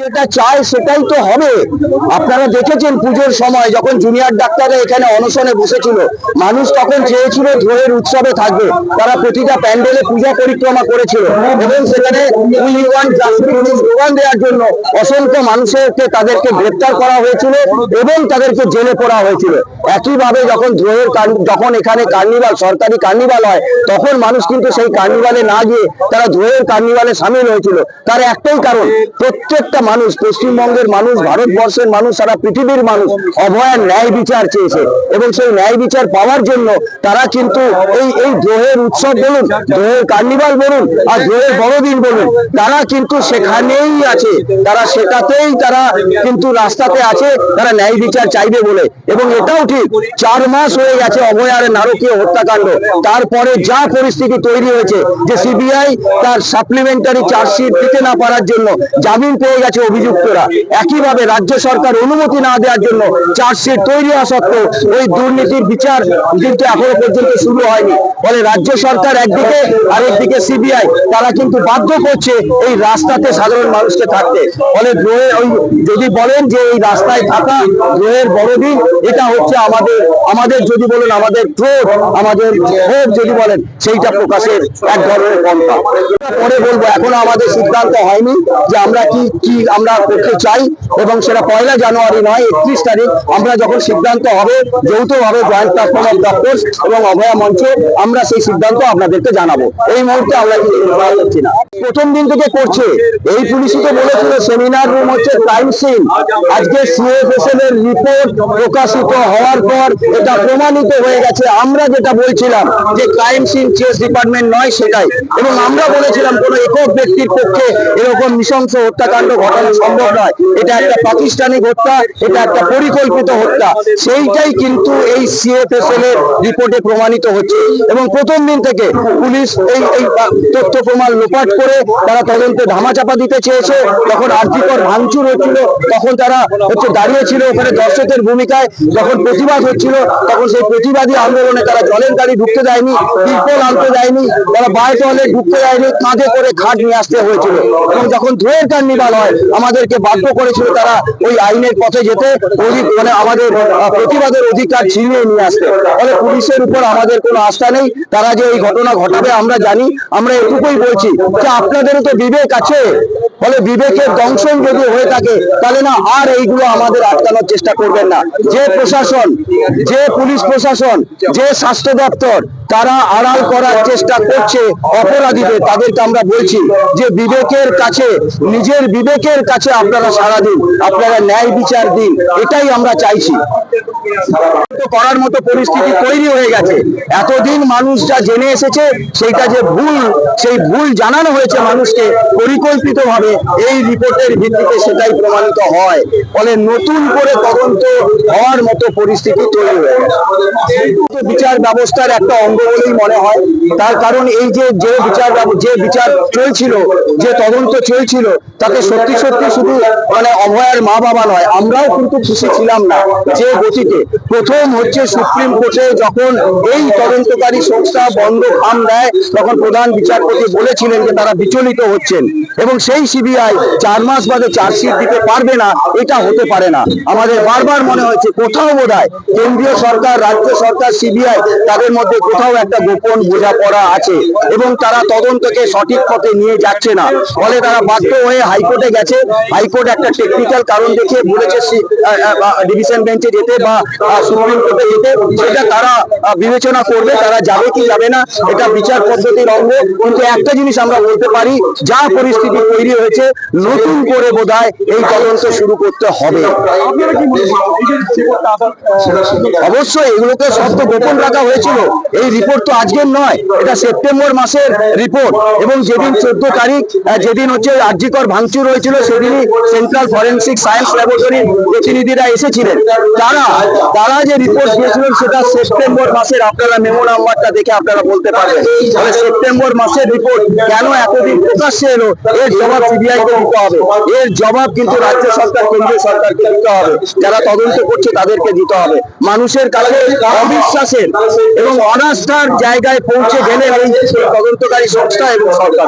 যেটা চায় সেটাই তো হবে। আপনারা দেখেছেন পুজোর সময় যখন জুনিয়র ডাক্তাররা এখানে অনশনে বসেছিল, মানুষ তখন চেয়েছিল ধোয়ের উৎসবে থাকবে। তারা প্রতিটা প্যান্ডেলে পূজা পরিক্রমা করেছিল এবং সেখানে স্লোগান দেওয়ার জন্য অসংখ্য মানুষকে তাদেরকে গ্রেপ্তার করা হয়েছিল এবং তাদেরকে জেলে পড়া হয়েছিল। একইভাবে যখন ধোয়ের যখন এখানে কার্নিভাল, সরকারি কার্নিভাল হয়, তখন মানুষ কিন্তু সেই কার্নিভালে না গিয়ে তারা ধোয়ের কার্নিভালে সামিল হয়েছিল। তার একটাই কারণ, প্রত্যেকটা মানুষ, পশ্চিমবঙ্গের মানুষ, ভারতবর্ষের মানুষ, সারা পৃথিবীর মানুষ অভয়ার ন্যায় বিচার চেয়েছে। এবং সেই ন্যায় বিচার পাওয়ার জন্য তারা কিন্তু এই এই দ্রোহের উৎসব বলুন, দ্রোহের কার্নিভাল বলুন আর দ্রোহের বড়দিন বলুন, তারা কিন্তু সেখানেই আছে। তারা সেটাতেই তারা কিন্তু রাস্তাতে আছে, তারা ন্যায় বিচার চাইবে বলে। এবং এটাও ঠিক, চার মাস হয়ে গেছে অভয়ার নারকীয় হত্যাকাণ্ড। তারপরে যা পরিস্থিতি তৈরি হয়েছে, যে সিবিআই তার সাপ্লিমেন্টারি চার্জশিট দিতে না পারার জন্য জামিন পেয়ে গেছে অভিযুক্তরা। একইভাবে রাজ্য সরকার অনুমতি না দেওয়ার জন্য চার্জশিট তৈরি হওয়া সত্ত্বেও ওই দুর্নীতির বিচার কিন্তু এখনও পর্যন্ত শুরু হয়নি। ফলে রাজ্য সরকার একদিকে আরেকদিকে সিবিআই, তারা কিন্তু বাধ্য করছে এই রাস্তাতে সাধারণ মানুষকে থাকতে। ফলে দ্রোহের ওই যদি বলেন যে এই রাস্তায় থাকা দ্রোহের বড়দিন, এটা হচ্ছে আমাদের আমাদের যদি বলেন আমাদের ক্রোধ আমাদের ক্ষোভ যদি বলেন, সেইটা প্রকাশের এক ধরনের পন্থা। পরে বলব, এখনও আমাদের সিদ্ধান্ত হয়নি যে আমরা কি কি আমরা করতে চাই এবং সেটা পয়লা জানুয়ারি নয়, একত্রিশ তারিখ, আমরা যখন সিদ্ধান্ত হবে, যৌথভাবে জয়েন্ট প্ল্যাটফর্ম অফ ডক্টরস এবং অভয়া মঞ্চ, আমরা সেই সিদ্ধান্ত আপনাদেরকে জানাব। এই মুহূর্তে আমরা যাচ্ছি না। প্রথম দিন থেকে করছে। এই পুলিশই তো বলেছিল সেমিনার রুম হচ্ছে ক্রাইম সিন আজকে সিএফএসএল এর রিপোর্ট প্রকাশিত হওয়ার পর এটা প্রমাণিত হয়ে গেছে। আমরা যেটা বলছিলাম যে ক্রাইম সিন চেস ডিপার্টমেন্ট নয় সেটাই। এবং আমরা বলেছিলাম, কোন একক ব্যক্তির পক্ষে এরকম নৃশংস হত্যাকাণ্ড ঘটানো সম্ভব নয়। এটা একটা প্রাতিষ্ঠানিক হত্যা, এটা একটা পরিকল্পিত হত্যা। সেইটাই কিন্তু এই সিএফএসএল রিপোর্টে প্রমাণিত হচ্ছে। এবং প্রথম দিন থেকে পুলিশ এই এই তথ্য প্রমাণ লোপাট করে তারা তদন্তে ধামাচাপা দিতে চেয়েছে। যখন আর্থিকর ভাঙচুর হচ্ছিল, তখন তারা হচ্ছে দাঁড়িয়েছিল ওখানে দর্শকের ভূমিকায়। যখন প্রতিবাদ হচ্ছিল, তখন সেই প্রতিবাদী আন্দোলনে তারা জলের গাড়ি ঢুকতে দেয়নি তিরপল আনতে দেয়নি, তারা বায় টয়লেট ঢুকতে দেয়নি, কাঁধে করে খাট নিয়ে আসতে হয়েছিল। এবং যখন ধোয়ের কার্নিভাল হয় আমাদেরকে বাধ্য করেছিল তারা ওই আইনের পথে যেতে মানে আমাদের প্রতিবাদের অধিকার ছিনিয়ে নিয়ে আসতে। ফলে পুলিশের উপর আমাদের কোনো আস্থা নেই। তারা যে এই ঘটনা ঘটাবে আমরা জানি। আমরা এটুকুই বলছি যে আপনাদেরও তো বিবেক আছে। ফলে বিবেকের দংশন যদি হয়ে থাকে, তাহলে না আর এইগুলো আমাদের আটকানোর চেষ্টা করবেন না। যে প্রশাসন, যে পুলিশ প্রশাসন, যে স্বাস্থ্য দপ্তর, তারা আড়াল করার চেষ্টা করছে অপরাধীদের। তাদেরকে আমরা বলছি যে বিবেকের কাছে, নিজের বিবেকের কাছে আপনারা সারা দিন, আপনারা ন্যায় বিচার দিন, এটাই আমরা চাইছি। করার মতো পরিস্থিতি তৈরি হয়ে গেছে। এতদিন মানুষ যা জেনে এসেছে, সেইটা যে ভুল, সেই ভুল জানানো হয়েছে মানুষকে পরিকল্পিত ভাবে এই রিপোর্টের ভিত্তিতে সেটাই প্রমাণিত হয়। ফলে নতুন করে তদন্ত হওয়ার মতো পরিস্থিতি তৈরি হয়ে গেছে। বিচার ব্যবস্থার একটা অঙ্গ বলেই মনে হয়। তার কারণ এই যে যে বিচার যে বিচার চলছিল, যে তদন্ত চলছিল, তাতে সত্যি সত্যি শুধু মানে অভয়ার মা বাবা নয়, আমরাও কিন্তু খুশি ছিলাম না যে গতিতে প্রথম হচ্ছে সুপ্রিম কোর্টে যখন এই তদন্তকারী সংস্থা বন্ধ খাম দেয়, তখন প্রধান বিচারপতি বলেছিলেন যে তারা বিচলিত হচ্ছেন। এবং সেই সিবিআই চার মাস বাদে চার্জশিট দিতে পারবে না, এটা হতে পারে না। আমাদের বারবার মনে হয়েছে, কোথাও বোধ কেন্দ্রীয় সরকার, রাজ্য সরকার, সিবিআই তাদের মধ্যে কোথাও একটা গোপন বোঝাপড়া আছে এবং তারা তদন্তকে সঠিক পথে নিয়ে যাচ্ছে না। ফলে তারা বাধ্য হয়ে হাইকোর্টে গেছে। হাইকোর্ট একটা টেকনিক্যাল কারণ দেখিয়ে বলেছে ডিভিশন বেঞ্চে যেতে। বা সুপ্রিম কোর্টে যেতে সেটা তারা বিবেচনা করবে তারা যাবে কি যাবে না এটা বিচার পদ্ধতির অঙ্গ। কিন্তু একটা জিনিস আমরা বলতে পারি যা পরিস্থিতি তৈরি হয়েছে নতুন করে বোধহয় এই তদন্ত শুরু করতে হবে। অবশ্যই এগুলোকে সব তো গোপন রাখা হয়েছিল। এই রিপোর্ট তো আজকের নয় এটা সেপ্টেম্বর মাসের রিপোর্ট এবং যেদিন চোদ্দ তারিখ যেদিন হচ্ছে রাজ্যিকর ভাঙচুর হয়েছিল সেদিনই সেন্ট্রাল ফরেন্সিক সায়েন্স ল্যাবরেটরির প্রতিনিধিরা এসেছিলেন। তারা তারা যে রিপোর্ট দিয়েছিলেন সেটা সেপ্টেম্বর মাসের, আপনারা মেমো নাম্বারটা দেখে আপনারা বলতে পারবেন। তাহলে সেপ্টেম্বর মাসের রিপোর্ট কেন এতদিন প্রকাশ্যে এলো? এর জবাব সিবিআই কে দিতে হবে। এর জবাব কিন্তু রাজ্য সরকার, কেন্দ্রীয় সরকারকে দিতে হবে। যারা তদন্ত করছে তাদেরকে দিতে হবে। মানুষের কাছে অবিশ্বাসের এবং অনাস্থার জায়গায় পৌঁছে গেলে এই তদন্তকারী সংস্থা এবং সরকার।